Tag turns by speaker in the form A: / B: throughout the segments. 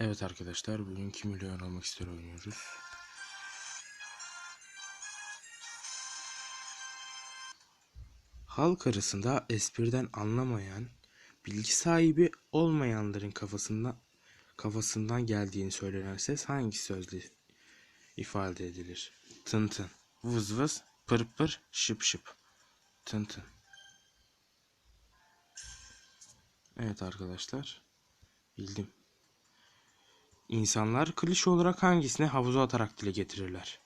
A: Evet arkadaşlar bugün kim milyon olmak ister oynuyoruz. Halk arasında espriden anlamayan, bilgi sahibi olmayanların kafasından kafasından geldiğini söylenen ses hangi sözle ifade edilir? Tın tın, vız vız, pır pır, şıp şıp. Tın tın. Evet arkadaşlar. Bildim. İnsanlar klişe olarak hangisine havuza atarak dile getirirler?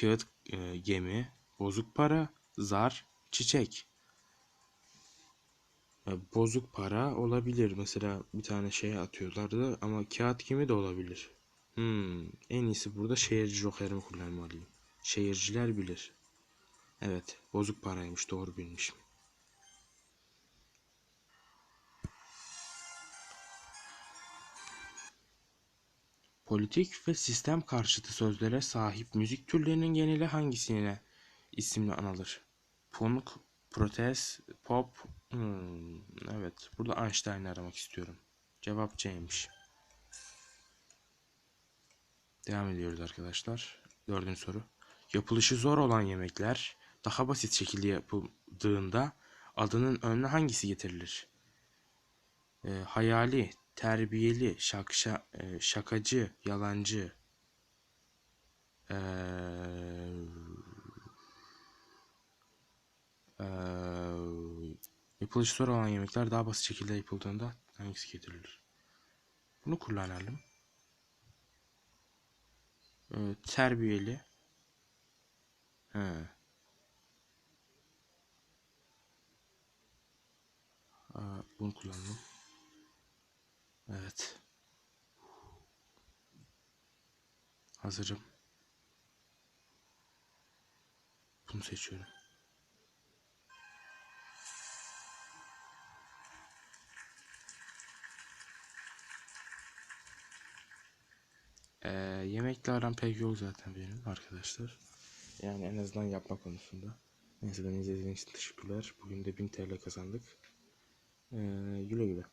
A: Kağıt, e, gemi, bozuk para, zar, çiçek. E, bozuk para olabilir. Mesela bir tane şeye atıyorlardı ama kağıt gemi de olabilir. Hmm, en iyisi burada şehirci jokerimi kullanmalıyım. Şehirciler bilir. Evet, bozuk paraymış. Doğru bilmişim. Politik ve sistem karşıtı sözlere sahip müzik türlerinin geneli hangisine isimle anılır? Punk, protest, pop. Hmm, evet, burada Einstein'ı aramak istiyorum. Cevap C'ymiş. Devam ediyoruz arkadaşlar. Dördüncü soru. Yapılışı zor olan yemekler daha basit şekilde yapıldığında adının önüne hangisi getirilir? Ee, hayali, terbiyeli, şakşa, e, şakacı, yalancı. Ee, ee, yapılışı zor olan yemekler daha basit şekilde yapıldığında hangisi getirilir? Bunu kullanalım. Ee, terbiyeli. He. Aa, bunu kullanalım. Evet. Hazırım. Bunu seçiyorum. Ee, yemekle aram pek yok zaten benim arkadaşlar. Yani en azından yapma konusunda. Neyse beni izlediğiniz için teşekkürler. Bugün de 1000 TL kazandık. Ee, güle güle.